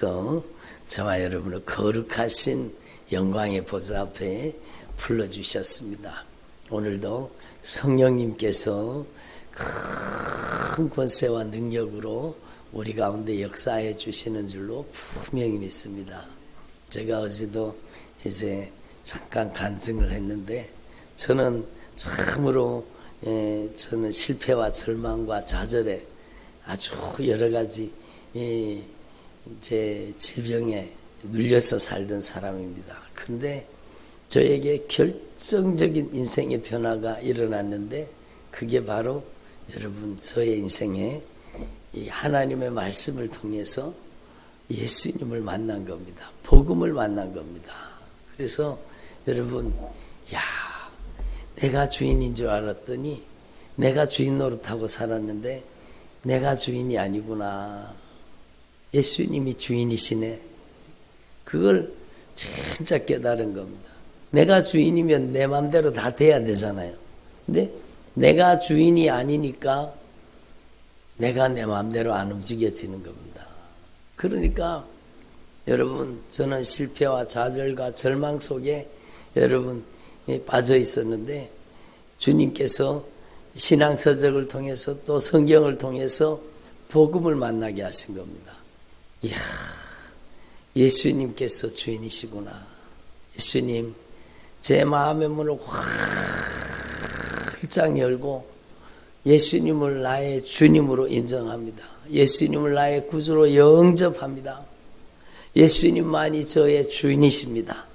또 저와 여러분을 거룩하신 영광의 보좌 앞에 불러주셨습니다. 오늘도 성령님께서 큰 권세와 능력으로 우리 가운데 역사해 주시는 줄로 분명히 믿습니다. 제가 어제도 이제 잠깐 간증을 했는데 저는 참으로 예, 저는 실패와 절망과 좌절에 아주 여러 가지 예, 제 질병에 눌려서 살던 사람입니다. 그런데 저에게 결정적인 인생의 변화가 일어났는데 그게 바로 여러분 저의 인생에 이 하나님의 말씀을 통해서 예수님을 만난 겁니다. 복음을 만난 겁니다. 그래서 여러분 야 내가 주인인 줄 알았더니 내가 주인 노릇하고 살았는데 내가 주인이 아니구나. 예수님이 주인이시네. 그걸 진짜 깨달은 겁니다. 내가 주인이면 내 마음대로 다 돼야 되잖아요. 근데 내가 주인이 아니니까 내가 내 마음대로 안 움직여지는 겁니다. 그러니까 여러분 저는 실패와 좌절과 절망 속에 여러분 빠져 있었는데 주님께서 신앙 서적을 통해서 또 성경을 통해서 복음을 만나게 하신 겁니다. 이야, 예수님께서 주인이시구나. 예수님, 제 마음의 문을 활짝 열고 예수님을 나의 주님으로 인정합니다. 예수님을 나의 구주로 영접합니다. 예수님만이 저의 주인이십니다.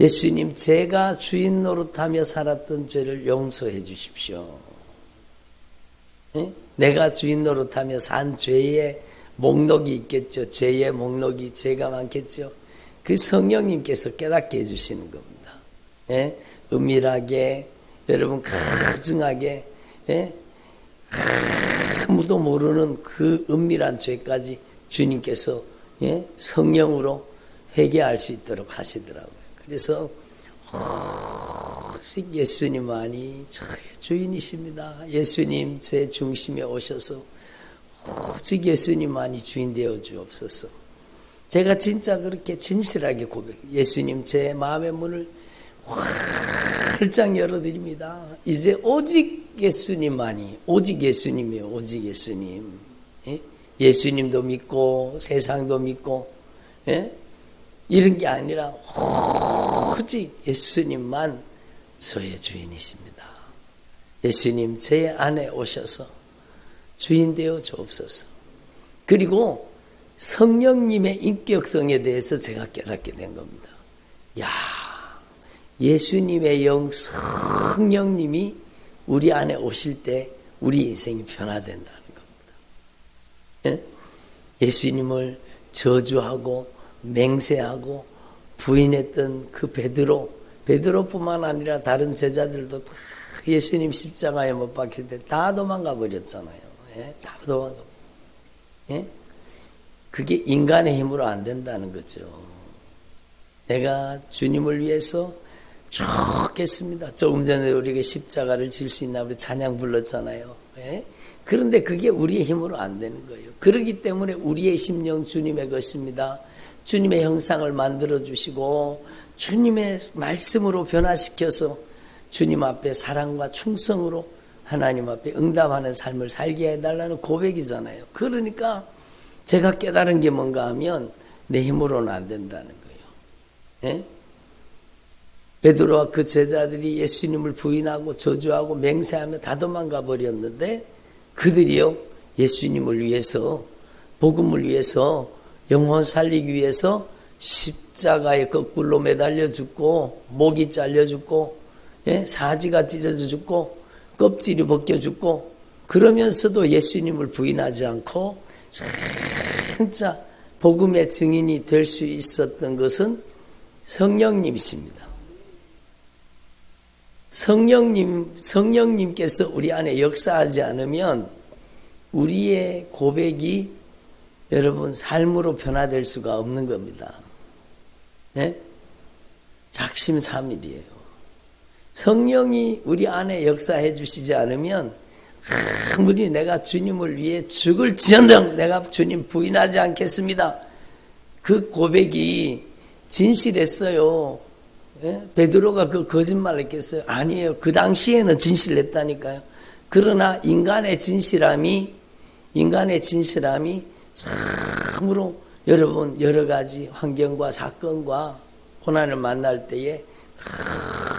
예수님, 제가 주인 노릇하며 살았던 죄를 용서해 주십시오. 내가 주인 노릇하며 산 죄의 목록이 있겠죠. 죄의 목록이 죄가 많겠죠. 그 성령님께서 깨닫게 해주시는 겁니다. 예? 은밀하게 여러분 가증하게 예? 아무도 모르는 그 은밀한 죄까지 주님께서 예? 성령으로 회개할 수 있도록 하시더라고요. 그래서 예수님만이 저의 주인이십니다. 예수님 제 중심에 오셔서 오직 예수님만이 주인 되어 주옵소서. 제가 진짜 그렇게 진실하게 고백. 예수님 제 마음의 문을 활짝 열어드립니다. 이제 오직 예수님만이 오직 예수님이요. 오직 예수님. 예? 예수님도 믿고 세상도 믿고 예? 이런 게 아니라 오직 예수님만 저의 주인이십니다. 예수님 제 안에 오셔서 주인 되어 주옵소서. 그리고 성령님의 인격성에 대해서 제가 깨닫게 된 겁니다. 야, 예수님의 영 성령님이 우리 안에 오실 때 우리 인생이 변화된다는 겁니다. 예? 예수님을 저주하고 맹세하고 부인했던 그 베드로, 베드로뿐만 아니라 다른 제자들도 다 예수님 십자가에 못 박힐 때 다 도망가 버렸잖아요. 예? 다 도망가. 예? 그게 인간의 힘으로 안 된다는 거죠. 내가 주님을 위해서 죽겠습니다. 조금 전에 우리가 십자가를 질 수 있나 우리 찬양 불렀잖아요. 예? 그런데 그게 우리의 힘으로 안 되는 거예요. 그러기 때문에 우리의 심령 주님의 것입니다. 주님의 형상을 만들어 주시고 주님의 말씀으로 변화시켜서 주님 앞에 사랑과 충성으로 하나님 앞에 응답하는 삶을 살게 해달라는 고백이잖아요. 그러니까 제가 깨달은 게 뭔가 하면 내 힘으로는 안 된다는 거예요. 예? 베드로와 그 제자들이 예수님을 부인하고 저주하고 맹세하며 다 도망가 버렸는데 그들이요 예수님을 위해서 복음을 위해서 영혼 살리기 위해서 십자가에 거꾸로 매달려 죽고 목이 잘려 죽고 예? 사지가 찢어져 죽고 껍질이 벗겨 죽고 그러면서도 예수님을 부인하지 않고 진짜 복음의 증인이 될 수 있었던 것은 성령님이십니다. 성령님, 성령님께서 우리 안에 역사하지 않으면 우리의 고백이 여러분 삶으로 변화될 수가 없는 겁니다. 네? 작심삼일이에요. 성령이 우리 안에 역사해 주시지 않으면 아무리 내가 주님을 위해 죽을 지언정 내가 주님 부인하지 않겠습니다. 그 고백이 진실했어요. 예? 베드로가 그 거짓말 했겠어요? 아니에요. 그 당시에는 진실했다니까요. 그러나 인간의 진실함이 인간의 진실함이 참으로 여러분 여러 가지 환경과 사건과 고난을 만날 때에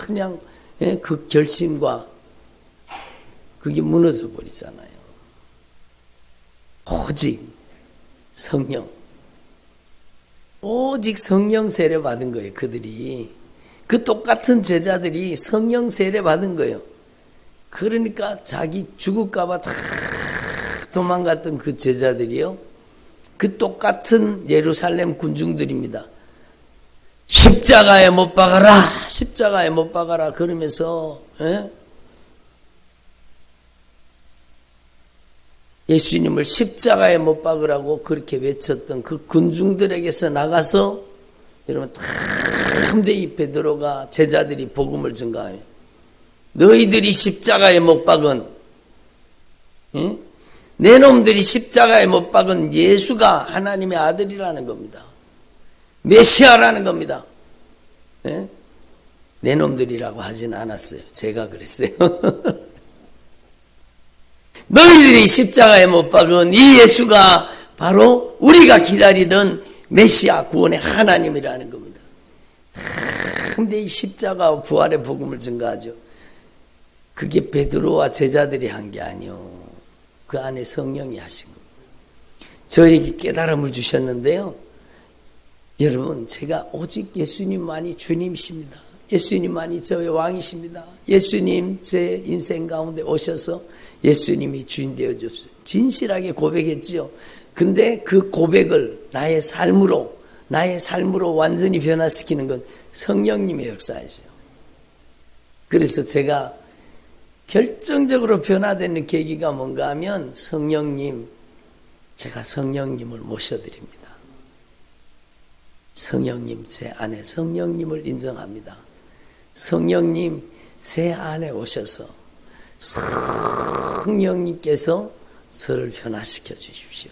그냥 예? 그 결심과 그게 무너져 버리잖아요. 오직 성령 오직 성령 세례 받은 거예요. 그들이 그 똑같은 제자들이 성령 세례 받은 거예요. 그러니까 자기 죽을까봐 다 도망갔던 그 제자들이요. 그 똑같은 예루살렘 군중들입니다. 십자가에 못 박아라, 십자가에 못 박아라 그러면서 에? 예수님을 십자가에 못 박으라고 그렇게 외쳤던 그 군중들에게서 나가서 여러분 탐대이 베드로가 제자들이 복음을 증가하니 너희들이 십자가에 못 박은 예? 내 놈들이 십자가에 못 박은 예수가 하나님의 아들이라는 겁니다. 메시아라는 겁니다. 예? 내 놈들이라고 하진 않았어요. 제가 그랬어요. 너희들이 십자가에 못 박은 이 예수가 바로 우리가 기다리던 메시아 구원의 하나님이라는 겁니다. 근데 이 십자가 부활의 복음을 증가하죠. 그게 베드로와 제자들이 한 게 아니요. 그 안에 성령이 하신 겁니다. 저에게 깨달음을 주셨는데요. 여러분, 제가 오직 예수님만이 주님이십니다. 예수님만이 저의 왕이십니다. 예수님 제 인생 가운데 오셔서 예수님이 주인 되어 주옵소서. 진실하게 고백했지요. 근데 그 고백을 나의 삶으로 나의 삶으로 완전히 변화시키는 건 성령님의 역사이죠. 그래서 제가 결정적으로 변화되는 계기가 뭔가 하면 성령님, 제가 성령님을 모셔드립니다. 성령님, 제 안에 성령님을 인정합니다. 성령님, 제 안에 오셔서 성령님께서 저를 변화시켜 주십시오.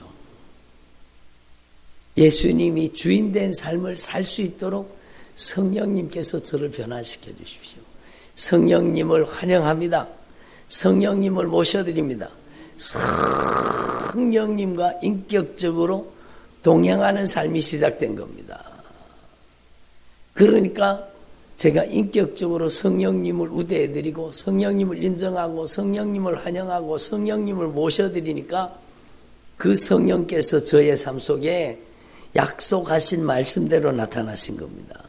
예수님이 주인된 삶을 살 수 있도록 성령님께서 저를 변화시켜 주십시오. 성령님을 환영합니다. 성령님을 모셔드립니다. 성령님과 인격적으로 동행하는 삶이 시작된 겁니다. 그러니까 제가 인격적으로 성령님을 우대해드리고 성령님을 인정하고 성령님을 환영하고 성령님을 모셔드리니까 그 성령께서 저의 삶 속에 약속하신 말씀대로 나타나신 겁니다.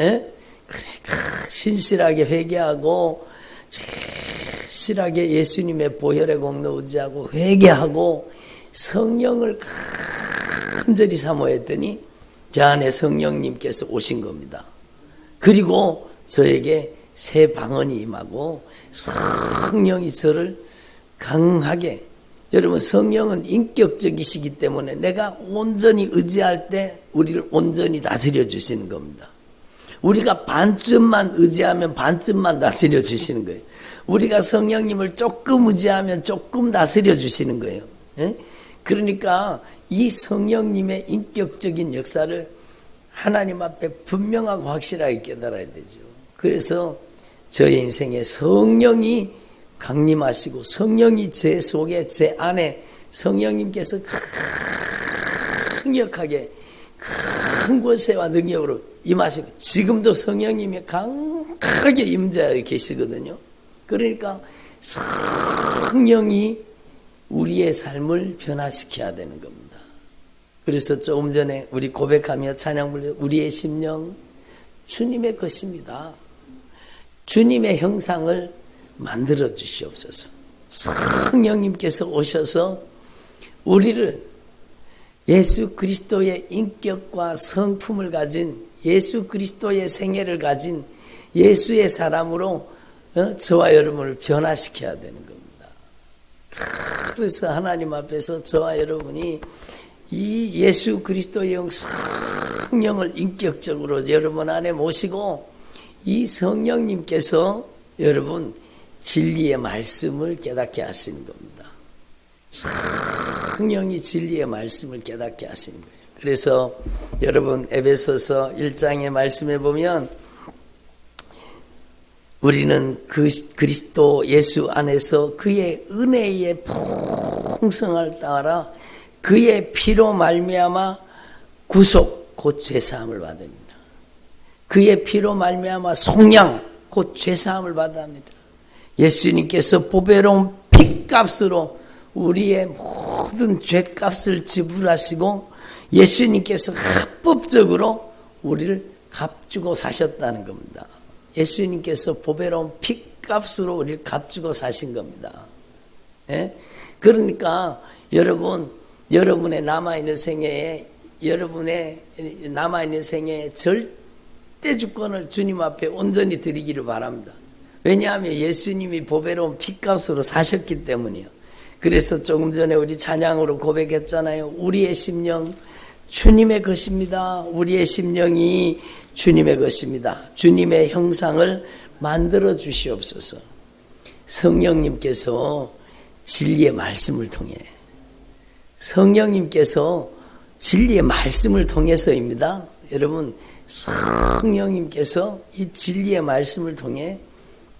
예? 그러니까 신실하게 회개하고 신실하게 예수님의 보혈의 공로 의지하고 회개하고 성령을 간절히 사모했더니 저 안에 성령님께서 오신 겁니다. 그리고 저에게 새 방언이 임하고 성령이 저를 강하게 여러분 성령은 인격적이시기 때문에 내가 온전히 의지할 때 우리를 온전히 다스려 주시는 겁니다. 우리가 반쯤만 의지하면 반쯤만 다스려 주시는 거예요. 우리가 성령님을 조금 의지하면 조금 다스려 주시는 거예요. 예? 그러니까 이 성령님의 인격적인 역사를 하나님 앞에 분명하고 확실하게 깨달아야 되죠. 그래서 저의 인생에 성령이 강림하시고 성령이 제 속에 제 안에 성령님께서 강력하게 큰 권세와 능력으로 임하시고 지금도 성령님이 강하게 임자하여 계시거든요. 그러니까 성령이 우리의 삶을 변화시켜야 되는 겁니다. 그래서 조금 전에 우리 고백하며 찬양 불러 우리의 심령 주님의 것입니다. 주님의 형상을 만들어 주시옵소서. 성령님께서 오셔서 우리를 예수 그리스도의 인격과 성품을 가진 예수 그리스도의 생애를 가진 예수의 사람으로 어? 저와 여러분을 변화시켜야 되는 겁니다. 그래서 하나님 앞에서 저와 여러분이 이 예수 그리스도의 성령을 인격적으로 여러분 안에 모시고 이 성령님께서 여러분 진리의 말씀을 깨닫게 하시는 겁니다. 성령이 진리의 말씀을 깨닫게 하시는 거예요. 그래서 여러분 에베소서 1장의 말씀에 보면 우리는 그 그리스도 예수 안에서 그의 은혜의 풍성을 따라 그의 피로 말미암아 구속 곧 죄사함을 받습니다. 그의 피로 말미암아 속량 곧 죄사함을 받습니다. 예수님께서 보배로운 피값으로 우리의 모든 죄값을 지불하시고 예수님께서 합법적으로 우리를 값주고 사셨다는 겁니다. 예수님께서 보배로운 피값으로 우리를 값주고 사신 겁니다. 예? 그러니까 여러분, 여러분의 남아있는 생애에, 여러분의 남아있는 생애에 절대 주권을 주님 앞에 온전히 드리기를 바랍니다. 왜냐하면 예수님이 보배로운 피값으로 사셨기 때문이요. 그래서 조금 전에 우리 찬양으로 고백했잖아요. 우리의 심령 주님의 것입니다. 우리의 심령이 주님의 것입니다. 주님의 형상을 만들어 주시옵소서. 성령님께서 진리의 말씀을 통해 성령님께서 진리의 말씀을 통해서입니다. 여러분 성령님께서 이 진리의 말씀을 통해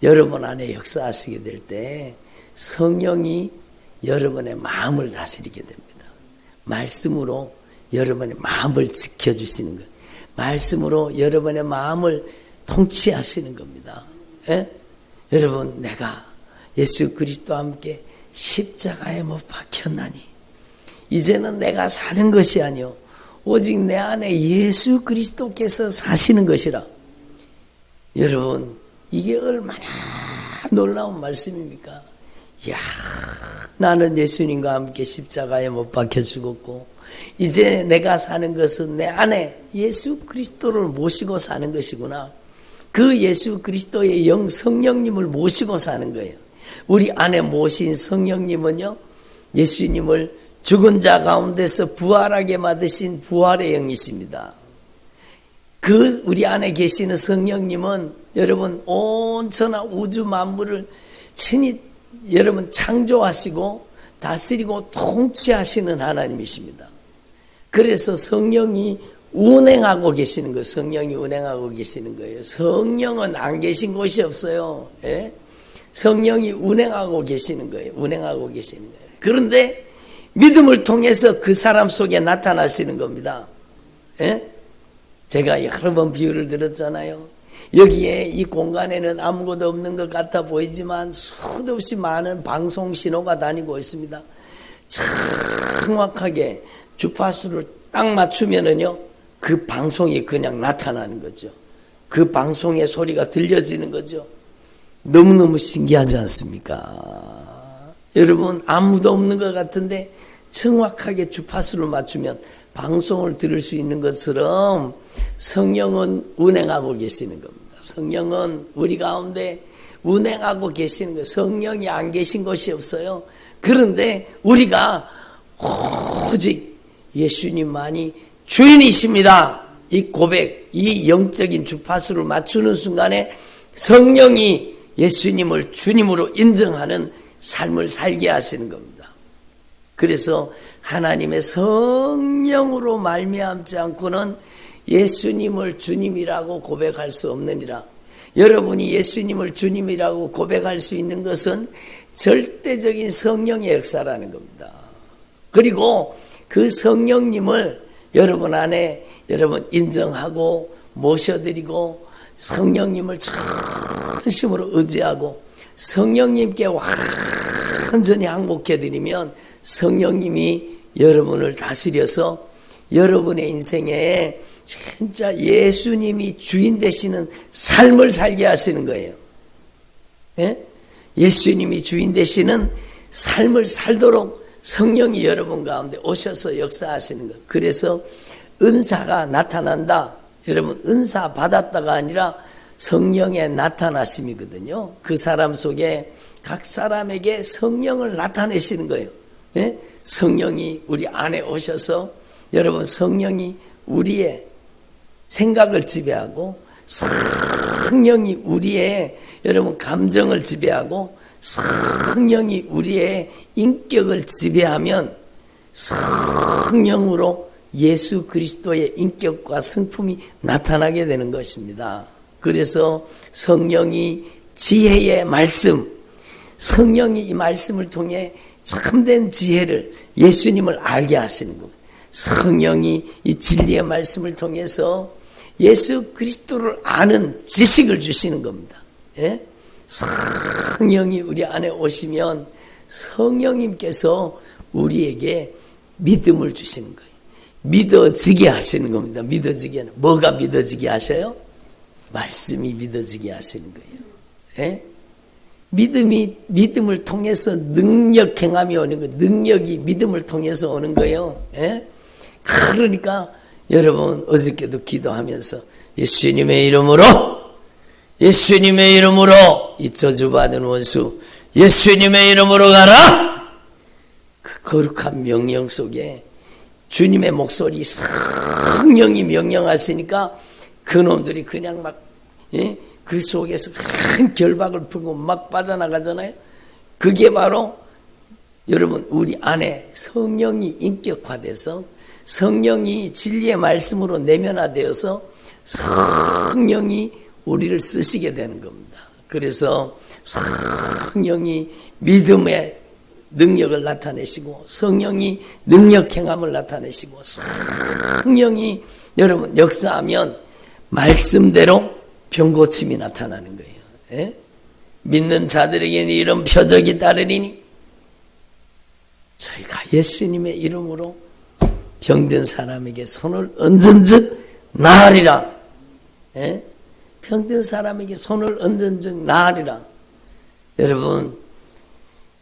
여러분 안에 역사하시게 될 때 성령이 여러분의 마음을 다스리게 됩니다. 말씀으로 여러분의 마음을 지켜주시는 것. 말씀으로 여러분의 마음을 통치하시는 겁니다. 예? 여러분, 내가 예수 그리스도와 함께 십자가에 못 박혔나니, 이제는 내가 사는 것이 아니요 오직 내 안에 예수 그리스도께서 사시는 것이라. 여러분, 이게 얼마나 놀라운 말씀입니까? 야, 나는 예수님과 함께 십자가에 못 박혀 죽었고, 이제 내가 사는 것은 내 안에 예수 그리스도를 모시고 사는 것이구나. 그 예수 그리스도의 영 성령님을 모시고 사는 거예요. 우리 안에 모신 성령님은요, 예수님을 죽은 자 가운데서 부활하게 만드신 부활의 영이십니다. 그 우리 안에 계시는 성령님은 여러분 온 천하 우주 만물을 친히 여러분 창조하시고 다스리고 통치하시는 하나님이십니다. 그래서 성령이 운행하고 계시는 거예요. 성령이 운행하고 계시는 거예요. 성령은 안 계신 곳이 없어요. 예? 성령이 운행하고 계시는 거예요. 운행하고 계시는 거예요. 그런데 믿음을 통해서 그 사람 속에 나타나시는 겁니다. 예? 제가 여러 번 비유를 들었잖아요. 여기에 이 공간에는 아무것도 없는 것 같아 보이지만 수도 없이 많은 방송 신호가 다니고 있습니다. 정확하게 주파수를 딱 맞추면은요, 그 방송이 그냥 나타나는 거죠. 그 방송의 소리가 들려지는 거죠. 너무너무 신기하지 않습니까? 여러분, 아무도 없는 것 같은데 정확하게 주파수를 맞추면 방송을 들을 수 있는 것처럼 성령은 운행하고 계시는 겁니다. 성령은 우리 가운데 운행하고 계시는 거 성령이 안 계신 것이 없어요. 그런데 우리가 오직 예수님만이 주인이십니다. 이 고백, 이 영적인 주파수를 맞추는 순간에 성령이 예수님을 주님으로 인정하는 삶을 살게 하시는 겁니다. 그래서 하나님의 성령으로 말미암지 않고는 예수님을 주님이라고 고백할 수 없느니라. 여러분이 예수님을 주님이라고 고백할 수 있는 것은 절대적인 성령의 역사라는 겁니다. 그리고 그 성령님을 여러분 안에 여러분 인정하고 모셔드리고 성령님을 전심으로 의지하고 성령님께 완전히 항복해드리면 성령님이 여러분을 다스려서 여러분의 인생에 진짜 예수님이 주인 되시는 삶을 살게 하시는 거예요. 예? 예수님이 주인 되시는 삶을 살도록 성령이 여러분 가운데 오셔서 역사하시는 것. 그래서 은사가 나타난다. 여러분, 은사 받았다가 아니라 성령의 나타나심이거든요. 그 사람 속에 각 사람에게 성령을 나타내시는 거예요. 예? 성령이 우리 안에 오셔서 여러분 성령이 우리의 생각을 지배하고 성령이 우리의 여러분 감정을 지배하고 성령이 우리의 인격을 지배하면 성령으로 예수 그리스도의 인격과 성품이 나타나게 되는 것입니다. 그래서 성령이 지혜의 말씀, 성령이 이 말씀을 통해 참된 지혜를 예수님을 알게 하시는 겁니다. 성령이 이 진리의 말씀을 통해서 예수 그리스도를 아는 지식을 주시는 겁니다. 예? 성령이 우리 안에 오시면 성령님께서 우리에게 믿음을 주시는 거예요. 믿어지게 하시는 겁니다. 믿어지게. 뭐가 믿어지게 하셔요? 말씀이 믿어지게 하시는 거예요. 예? 믿음이, 믿음을 통해서 능력 행함이 오는 거예요. 능력이 믿음을 통해서 오는 거예요. 예? 그러니까 여러분 어저께도 기도하면서 예수님의 이름으로 예수님의 이름으로 이 저주받은 원수 예수님의 이름으로 가라 그 거룩한 명령 속에 주님의 목소리 성령이 명령하시니까 그놈들이 그냥 막그 예? 속에서 큰 결박을 풀고 막 빠져나가잖아요 그게 바로 여러분 우리 안에 성령이 인격화돼서 성령이 진리의 말씀으로 내면화되어서 성령이 우리를 쓰시게 되는 겁니다. 그래서 성령이 믿음의 능력을 나타내시고 성령이 능력 행함을 나타내시고 성령이 여러분 역사하면 말씀대로 병 고침이 나타나는 거예요. 예? 믿는 자들에게는 이런 표적이 따르리니 저희가 예수님의 이름으로 병든 사람에게 손을 얹은즉 나으리라. 예? 병든 사람에게 손을 얹은즉 나으리라. 여러분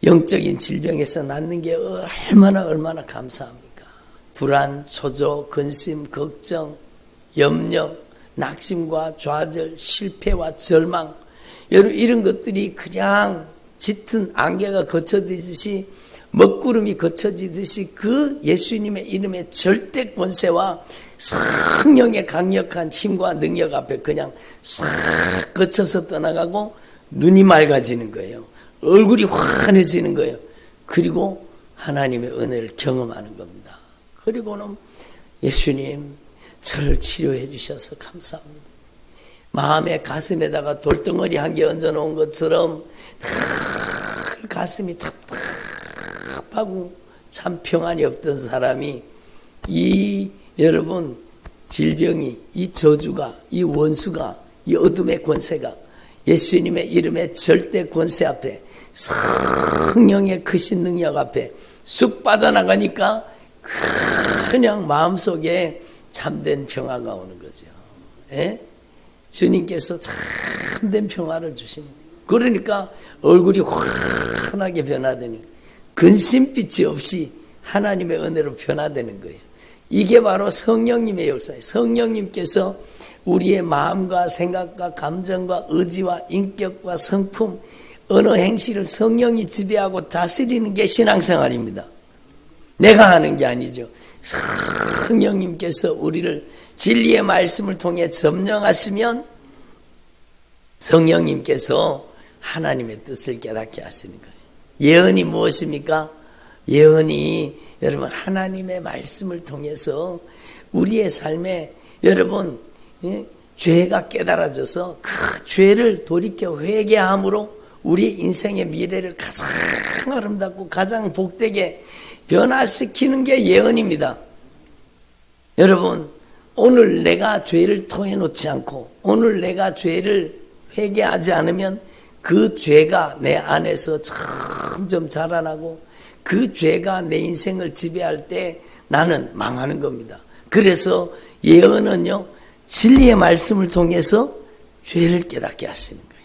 영적인 질병에서 낫는 게 얼마나 얼마나 감사합니까? 불안, 초조, 근심, 걱정, 염려, 낙심과 좌절, 실패와 절망, 여러분 이런 것들이 그냥 짙은 안개가 거쳐지듯이 먹구름이 거쳐지듯이 그 예수님의 이름의 절대 권세와 성령의 강력한 힘과 능력 앞에 그냥 싹 거쳐서 떠나가고 눈이 맑아지는 거예요. 얼굴이 환해지는 거예요. 그리고 하나님의 은혜를 경험하는 겁니다. 그리고는 예수님 저를 치료해 주셔서 감사합니다. 마음의 가슴에다가 돌덩어리 한 개 얹어 놓은 것처럼 가슴이 답답 답답하고 참 평안이 없던 사람이 이 여러분 질병이 이 저주가 이 원수가 이 어둠의 권세가 예수님의 이름의 절대 권세 앞에 성령의 크신 능력 앞에 쑥 빠져나가니까 그냥 마음속에 참된 평화가 오는 거죠. 예? 주님께서 참된 평화를 주시는 그러니까 얼굴이 환하게 변하더니 근심빛이 없이 하나님의 은혜로 변화되는 거예요. 이게 바로 성령님의 역사예요. 성령님께서 우리의 마음과 생각과 감정과 의지와 인격과 성품, 언어 행실을 성령이 지배하고 다스리는 게 신앙생활입니다. 내가 하는 게 아니죠. 성령님께서 우리를 진리의 말씀을 통해 점령하시면 성령님께서 하나님의 뜻을 깨닫게 하시는 거예요. 예언이 무엇입니까? 예언이 여러분 하나님의 말씀을 통해서 우리의 삶에 여러분 예? 죄가 깨달아져서 그 죄를 돌이켜 회개함으로 우리 인생의 미래를 가장 아름답고 가장 복되게 변화시키는 게 예언입니다. 여러분 오늘 내가 죄를 토해놓지 않고 오늘 내가 죄를 회개하지 않으면 그 죄가 내 안에서 점점 자라나고 그 죄가 내 인생을 지배할 때 나는 망하는 겁니다. 그래서 예언은요, 진리의 말씀을 통해서 죄를 깨닫게 하시는 거예요.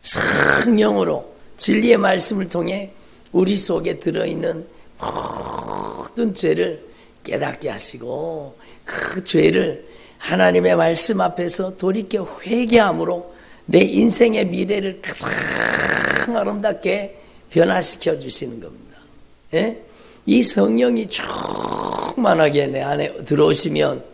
성령으로 진리의 말씀을 통해 우리 속에 들어있는 모든 죄를 깨닫게 하시고 그 죄를 하나님의 말씀 앞에서 돌이켜 회개함으로 내 인생의 미래를 가장 아름답게 변화시켜 주시는 겁니다. 예? 이 성령이 충만하게 내 안에 들어오시면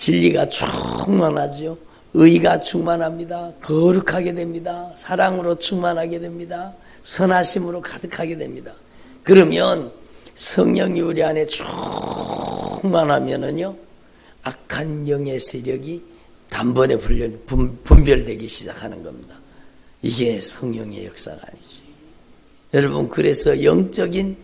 진리가 충만하죠. 의가 충만합니다. 거룩하게 됩니다. 사랑으로 충만하게 됩니다. 선하심으로 가득하게 됩니다. 그러면 성령이 우리 안에 충만하면은요, 악한 영의 세력이 단번에 분별, 분별되기 시작하는 겁니다. 이게 성령의 역사가 아니지. 여러분, 그래서 영적인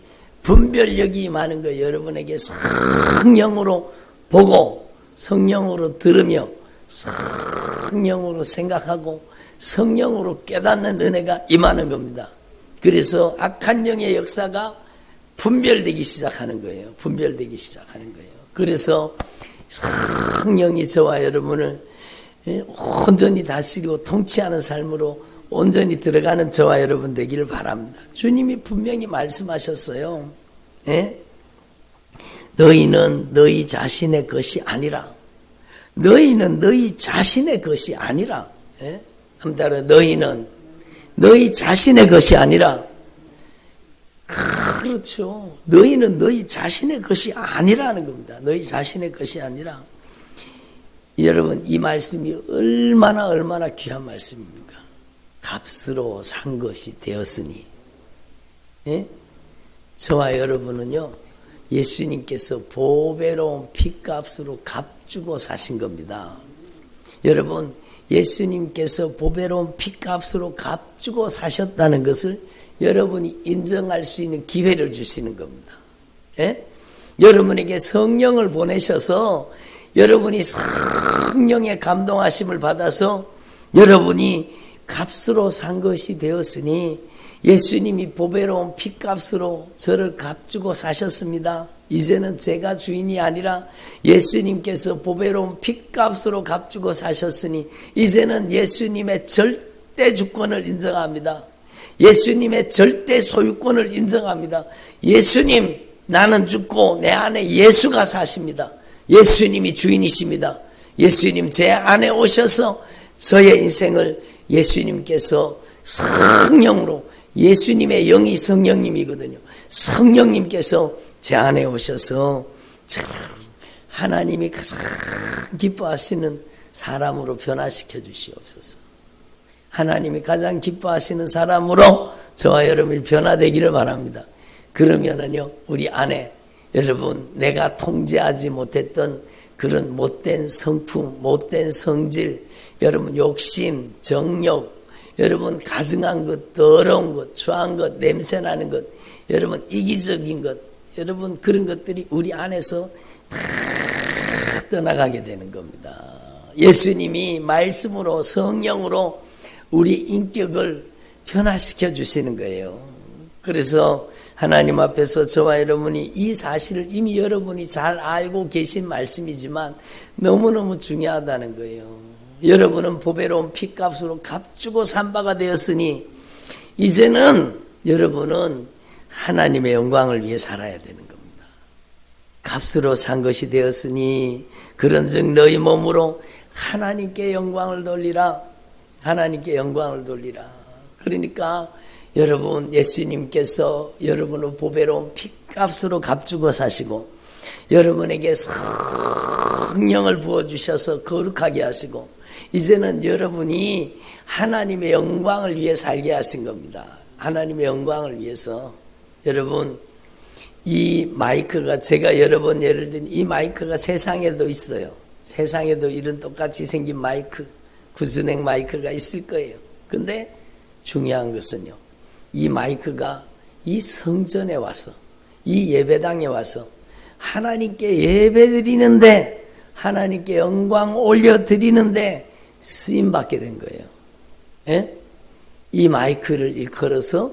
분별력이 많은 거 여러분에게 성령으로 보고, 성령으로 들으며, 성령으로 생각하고, 성령으로 깨닫는 은혜가 임하는 겁니다. 그래서 악한 영의 역사가 분별되기 시작하는 거예요. 분별되기 시작하는 거예요. 그래서 성령이 저와 여러분을 온전히 다스리고 통치하는 삶으로 온전히 들어가는 저와 여러분 되기를 바랍니다. 주님이 분명히 말씀하셨어요. 예? 너희는 너희 자신의 것이 아니라 너희는 너희 자신의 것이 아니라 예? 너희는 너희 자신의 것이 아니라 그렇죠. 너희는 너희 자신의 것이 아니라는 겁니다. 너희 자신의 것이 아니라 여러분 이 말씀이 얼마나 얼마나 귀한 말씀입니까? 값으로 산 것이 되었으니 예? 저와 여러분은요 예수님께서 보배로운 피값으로 값주고 사신 겁니다. 여러분 예수님께서 보배로운 피값으로 값주고 사셨다는 것을 여러분이 인정할 수 있는 기회를 주시는 겁니다. 예? 여러분에게 성령을 보내셔서 여러분이 성령의 감동하심을 받아서 여러분이 값으로 산 것이 되었으니 예수님이 보배로운 피값으로 저를 값주고 사셨습니다. 이제는 제가 주인이 아니라 예수님께서 보배로운 피값으로 값주고 사셨으니 이제는 예수님의 절대 주권을 인정합니다. 예수님의 절대 소유권을 인정합니다. 예수님, 나는 죽고 내 안에 예수가 사십니다. 예수님이 주인이십니다. 예수님 제 안에 오셔서 저의 인생을 예수님께서 성령으로 예수님의 영이 성령님이거든요. 성령님께서 제 안에 오셔서 하나님이 가장 기뻐하시는 사람으로 변화시켜 주시옵소서. 하나님이 가장 기뻐하시는 사람으로 저와 여러분이 변화되기를 바랍니다. 그러면은요, 우리 안에 여러분, 내가 통제하지 못했던 그런 못된 성품, 못된 성질, 여러분, 욕심, 정욕, 여러분, 가증한 것, 더러운 것, 추한 것, 냄새 나는 것, 여러분, 이기적인 것, 여러분, 그런 것들이 우리 안에서 다 떠나가게 되는 겁니다. 예수님이 말씀으로, 성령으로 우리 인격을 변화시켜 주시는 거예요. 그래서 하나님 앞에서 저와 여러분이 이 사실을 이미 여러분이 잘 알고 계신 말씀이지만 너무너무 중요하다는 거예요. 여러분은 보배로운 피값으로 값주고 산바가 되었으니 이제는 여러분은 하나님의 영광을 위해 살아야 되는 겁니다. 값으로 산 것이 되었으니 그런즉 너희 몸으로 하나님께 영광을 돌리라. 하나님께 영광을 돌리라. 그러니까 여러분 예수님께서 여러분의 보배로운 피값으로 값주고 사시고 여러분에게 성령을 부어주셔서 거룩하게 하시고 이제는 여러분이 하나님의 영광을 위해 살게 하신 겁니다. 하나님의 영광을 위해서 여러분 이 마이크가 제가 여러 번 예를 든 이 마이크가 세상에도 있어요. 세상에도 이런 똑같이 생긴 마이크 구스넥 마이크가 있을 거예요. 근데 중요한 것은요. 이 마이크가 이 성전에 와서 이 예배당에 와서 하나님께 예배드리는데 하나님께 영광 올려드리는데 쓰임 받게 된 거예요. 예? 이 마이크를 일컬어서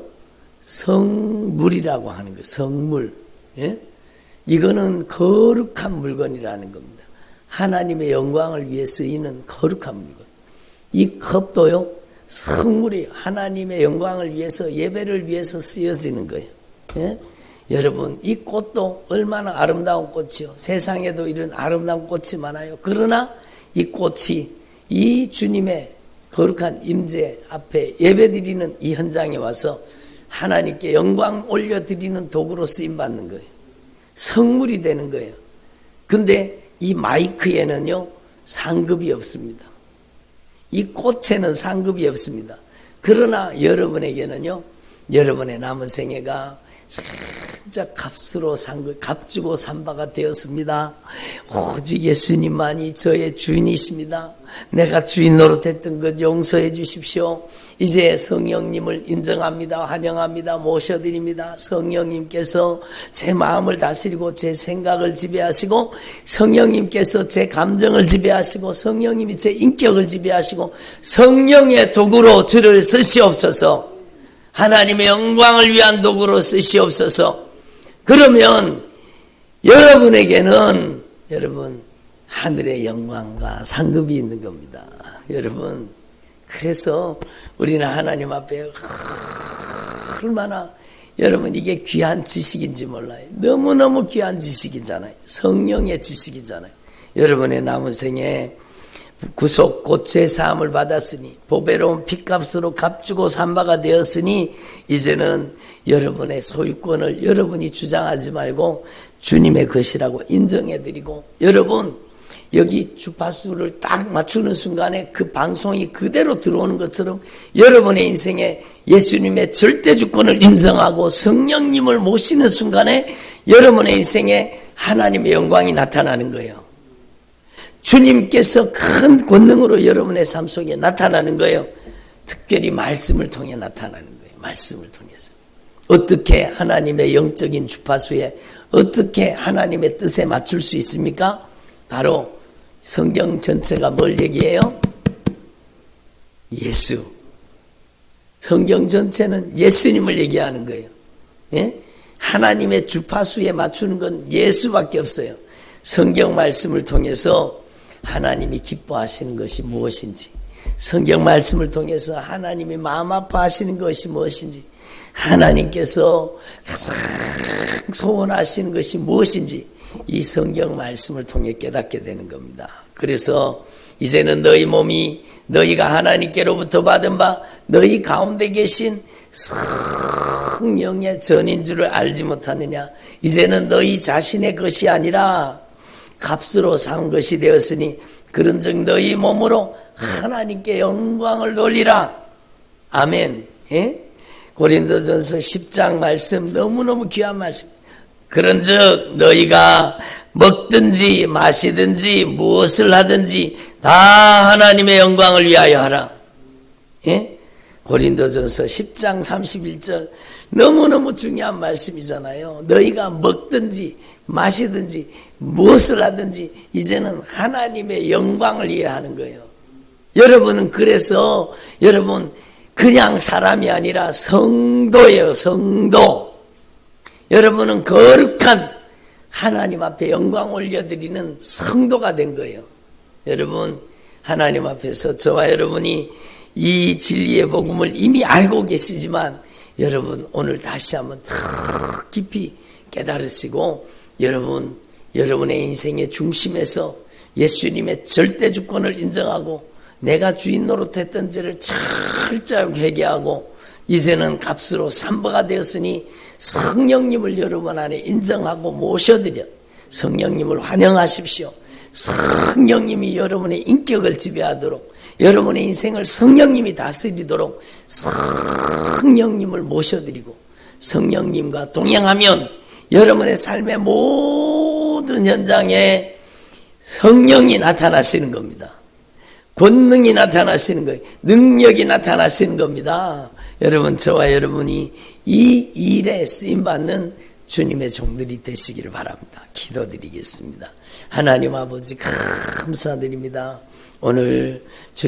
성물이라고 하는 거예요. 성물. 예? 이거는 거룩한 물건이라는 겁니다. 하나님의 영광을 위해 쓰이는 거룩한 물건. 이 컵도요, 성물이 하나님의 영광을 위해서 예배를 위해서 쓰여지는 거예요. 예? 여러분, 이 꽃도 얼마나 아름다운 꽃이요. 세상에도 이런 아름다운 꽃이 많아요. 그러나 이 꽃이 이 주님의 거룩한 임재 앞에 예배드리는 이 현장에 와서 하나님께 영광 올려드리는 도구로 쓰임 받는 거예요. 성물이 되는 거예요. 근데 이 마이크에는요, 상급이 없습니다. 이 꽃에는 상급이 없습니다. 그러나 여러분에게는요, 여러분의 남은 생애가 진짜 값으로 산 것, 값 주고 산 바가 되었습니다. 오직 예수님만이 저의 주인이십니다. 내가 주인 노릇했던 것 용서해 주십시오. 이제 성령님을 인정합니다. 환영합니다. 모셔드립니다. 성령님께서 제 마음을 다스리고 제 생각을 지배하시고 성령님께서 제 감정을 지배하시고 성령님이 제 인격을 지배하시고 성령의 도구로 저를 쓰시옵소서. 하나님의 영광을 위한 도구로 쓰시옵소서. 그러면 여러분에게는 여러분 하늘의 영광과 상급이 있는 겁니다. 여러분 그래서 우리는 하나님 앞에 얼마나 여러분 이게 귀한 지식인지 몰라요. 너무너무 귀한 지식이잖아요. 성령의 지식이잖아요. 여러분의 남은 생에 구속 고체 사함을 받았으니 보배로운 핏값으로 값주고 산바가 되었으니 이제는 여러분의 소유권을 여러분이 주장하지 말고 주님의 것이라고 인정해 드리고 여러분 여기 주파수를 딱 맞추는 순간에 그 방송이 그대로 들어오는 것처럼 여러분의 인생에 예수님의 절대 주권을 인정하고 성령님을 모시는 순간에 여러분의 인생에 하나님의 영광이 나타나는 거예요. 주님께서 큰 권능으로 여러분의 삶 속에 나타나는 거예요. 특별히 말씀을 통해 나타나는 거예요. 말씀을 통해서. 어떻게 하나님의 영적인 주파수에 어떻게 하나님의 뜻에 맞출 수 있습니까? 바로 성경 전체가 뭘 얘기해요? 예수. 성경 전체는 예수님을 얘기하는 거예요. 예? 하나님의 주파수에 맞추는 건 예수밖에 없어요. 성경 말씀을 통해서 하나님이 기뻐하시는 것이 무엇인지, 성경 말씀을 통해서 하나님이 마음 아파하시는 것이 무엇인지, 하나님께서 가장 소원하시는 것이 무엇인지 이 성경 말씀을 통해 깨닫게 되는 겁니다. 그래서 이제는 너희 몸이 너희가 하나님께로부터 받은 바 너희 가운데 계신 성령의 전인 줄을 알지 못하느냐? 이제는 너희 자신의 것이 아니라 값으로 산 것이 되었으니 그런즉 너희 몸으로 하나님께 영광을 돌리라. 아멘. 예? 고린도전서 10장 말씀 너무너무 귀한 말씀. 그런즉 너희가 먹든지 마시든지 무엇을 하든지 다 하나님의 영광을 위하여 하라. 예? 고린도전서 10장 31절 너무너무 중요한 말씀이잖아요. 너희가 먹든지 마시든지 무엇을 하든지 이제는 하나님의 영광을 이해하는 거예요. 여러분은 그래서 여러분 그냥 사람이 아니라 성도예요. 성도. 여러분은 거룩한 하나님 앞에 영광 올려드리는 성도가 된 거예요. 여러분 하나님 앞에서 저와 여러분이 이 진리의 복음을 이미 알고 계시지만 여러분 오늘 다시 한번 더 깊이 깨달으시고 여러분 여러분의 인생의 중심에서 예수님의 절대 주권을 인정하고 내가 주인 노릇했던 죄를 철저하게 회개하고 이제는 값으로 삼바가 되었으니 성령님을 여러분 안에 인정하고 모셔드려 성령님을 환영하십시오. 성령님이 여러분의 인격을 지배하도록 여러분의 인생을 성령님이 다스리도록 성령님을 모셔드리고 성령님과 동행하면 여러분의 삶의 모든 현장에 성령이 나타나시는 겁니다. 권능이 나타나시는 거예요. 능력이 나타나시는 겁니다. 여러분, 저와 여러분이 이 일에 쓰임받는 주님의 종들이 되시기를 바랍니다. 기도드리겠습니다. 하나님 아버지 감사드립니다. 오늘 주님